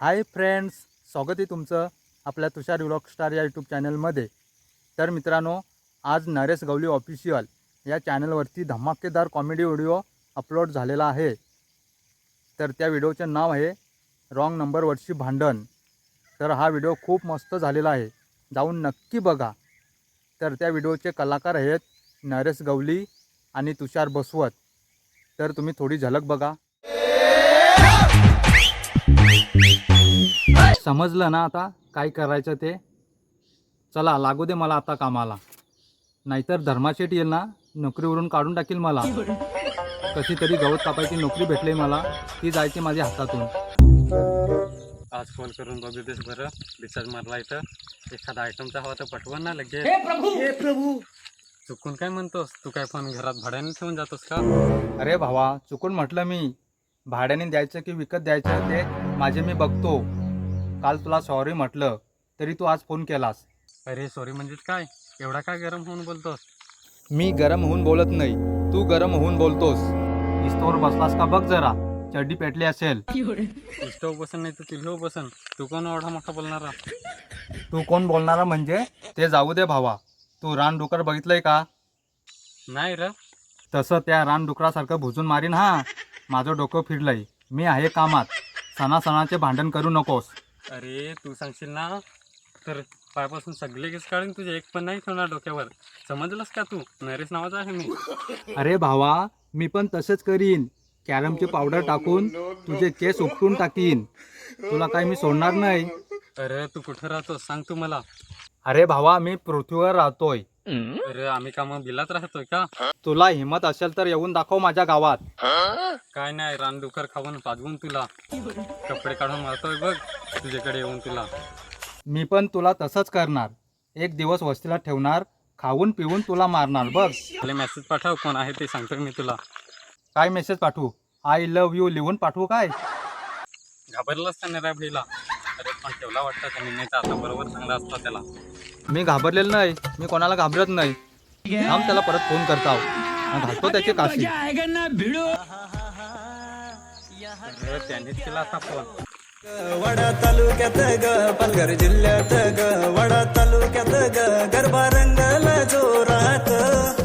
Hi friends स्वागत आहे तुमचं आपल्या तुषार व्लॉग स्टार या यूट्यूब चॅनलमध्ये. तर मित्रांनो आज नरेश गवली ऑफिशियल या चॅनलवरती धमाकेदार कॉमेडी व्हिडिओ अपलोड झालेला आहे. तर त्या व्हिडिओचे नाव आहे रॉंग नंबरवरची भांडण. तर हा व्हिडिओ खूप मस्त झालेला आहे. जाऊन नक्की बघा. तर त्या व्हिडिओचे कलाकार आहेत नरेश गवली आणि तुषार बसवत. तर तुम्ही थोडी झलक बघा. समजलं ना आता काय करायचं ते? चला लागू दे मला आता कामाला. नाहीतर धर्माशेठ येईल ना नोकरीवरून काढून टाकील मला. कशी तरी गवत कापायची नोकरी भेटली मला ती जायची माझ्या हातातून. आज फोन करून बघू देस बरं. रिचार्ज मारला इथं. एखादा आयटमचा हवा तर पटवून ना लगेच. हे प्रभू! चुकून काय म्हणतोस? तू काय फोन घरात भाड्याने ठेवून जातोस का? अरे भावा चुकून म्हटलं मी. भाड्याने द्यायचं की विकत द्यायचं ते माझे मी बघतो. काल तुला सॉरी म्हटलं तरी तू आज फोन केलास. अरे सॉरी म्हणजेच काय? एवढा काय गरम होऊन बोलतोस? मी गरम होऊन बोलत नाही तू गरम होऊन बोलतोस. इस्तोवर बसलास का बघ जरा चड्डी पेटली असेल. इष्टव बसन नाही तर चुलीवर बसन तू कोण एवढा मोठा बोलणारा? तू कोण बोलणारा म्हणजे ते जाऊ दे भावा. तू रानडुकर बघितलंय का? नाही र. तसं त्या रानडुकरासारखं भुजून मारीन हा. माझं डोकं फिरलंय. मी आहे कामात. सणासणाचे भांडण करू नकोस. अरे तू सांगशील ना? तर पायापासून सगळे केस काढून तुझे एक पण नाही ठेवणार डोक्यावर. समजलंस का तू? नरेश नावाचा आहे मी. अरे भावा मी पण तसंच करीन. कॅरमची पावडर टाकून तुझे केस उपटून टाकीन. तुला काही मी सोडणार नाही. अरे तू कुठं राहतोस? सांग तू मला. अरे भावा मी पृथ्वीवर राहतोय. अरे आम्ही का मग बिलात राहतोय का? तुला हिंमत असेल तर येऊन दाखव माझ्या गावात. काय नाही रानडुकर खाऊन पाजवून तुला. कपडे काढून मारतोय बघ तुझ्याकडे येऊन तुला. मी पण तुला तसंच करणार. एक दिवस वस्तीला ठेवणार खाऊन पिऊन तुला मारणार बघ. मला मेसेज पाठव कोण आहे ते सांगतोय मी तुला. काय मेसेज पाठवू? आय लव्ह यू लिहून पाठवू काय? घाबरलास का नाही रे अरे पण ठेवला वाटतं त्यांनी नाही तर आता बरोबर चांगला असता त्याला. मी घाबरलेलं नाही मी कोणाला घाबरत नाही. थांब त्याला परत फोन करता घालतो त्याची काशी. त्यांनीच केला फोन वडा तालुक्यात ग पालघर जिल्ह्यात ग. वडा तालुक्यात ग गरबा रंगला जोरात.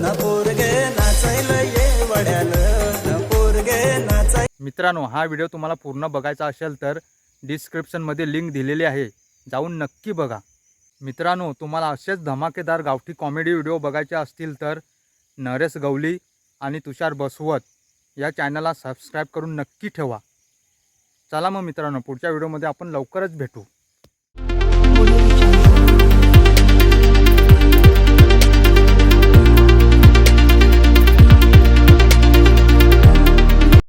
न पोरगे नाचायला ये वड्यानं न पोरगे नाचाय मित्रांनो हा व्हिडिओ तुम्हाला पूर्ण बघायचा असेल तर डिस्क्रिप्शनमध्ये लिंक दिलेली आहे. जाऊन नक्की बघा. मित्रांनो तुम्हाला असेच धमाकेदार गावठी कॉमेडी व्हिडिओ बघायचे असतील तर नरेश गवली आणि तुषार बसवत या चॅनलला सबस्क्राईब करून नक्की ठेवा. चला मग मित्रांनो पुढच्या व्हिडिओमध्ये आपण लवकरच भेटू.